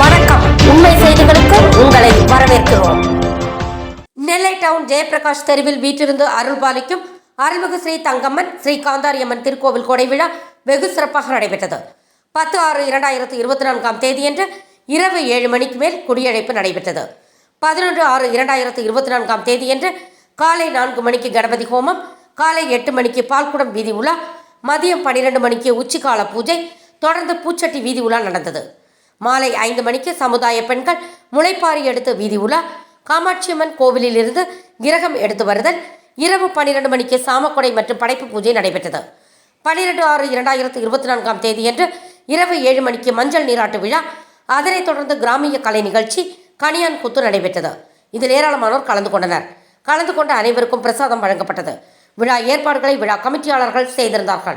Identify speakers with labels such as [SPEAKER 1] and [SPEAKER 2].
[SPEAKER 1] வணக்கம். உண்மை செய்திகளுக்கு உங்களை வரவேற்கிறோம். நெல்லை டவுன் ஜெயபிரகாஷ் தெருவில் வீற்றிருந்து அருள் பாலிக்கும் அருள்மிகு ஸ்ரீ தங்கம்மன் ஸ்ரீ காந்தாரியம்மன் திருக்கோவில் கொடை விழா வெகு சிறப்பாக நடைபெற்றது. பத்து ஆறு இரண்டாயிரத்து இருபத்தி நான்காம் தேதியன்று இரவு ஏழு மணிக்கு மேல் குடியழைப்பு நடைபெற்றது. பதினொன்று ஆறு இரண்டாயிரத்து இருபத்தி நான்காம் தேதியன்று காலை நான்கு மணிக்கு கணபதி ஹோமம் காலை எட்டு மணிக்கு பால்குடம் வீதி உலா மதியம் பனிரெண்டு மணிக்கு உச்சிக்கால பூஜை தொடர்ந்து பூச்சட்டி வீதி உலா நடந்தது. மாலை ஐந்து மணிக்கு சமுதாய பெண்கள் முளைப்பாரி எடுத்து வீதி உலா காமாட்சியம்மன் கோவிலிலிருந்து கிரகம் எடுத்து வருதல். இரவு பன்னிரண்டு மணிக்கு சாமக்கொடை மற்றும் படைப்பு பூஜை நடைபெற்றது. பன்னிரெண்டு ஆறு இரண்டாயிரத்து இருபத்தி நான்காம் தேதியன்று இரவு ஏழு மணிக்கு மஞ்சள் நீராட்டு விழா. அதனைத் தொடர்ந்து கிராமிய கலை நிகழ்ச்சி கனியான் குத்து நடைபெற்றது. இதில் ஏராளமானோர் கலந்து கொண்டனர். கலந்து கொண்ட அனைவருக்கும் பிரசாதம் வழங்கப்பட்டது. விழா ஏற்பாடுகளை விழா கமிட்டியாளர்கள் செய்திருந்தார்கள்.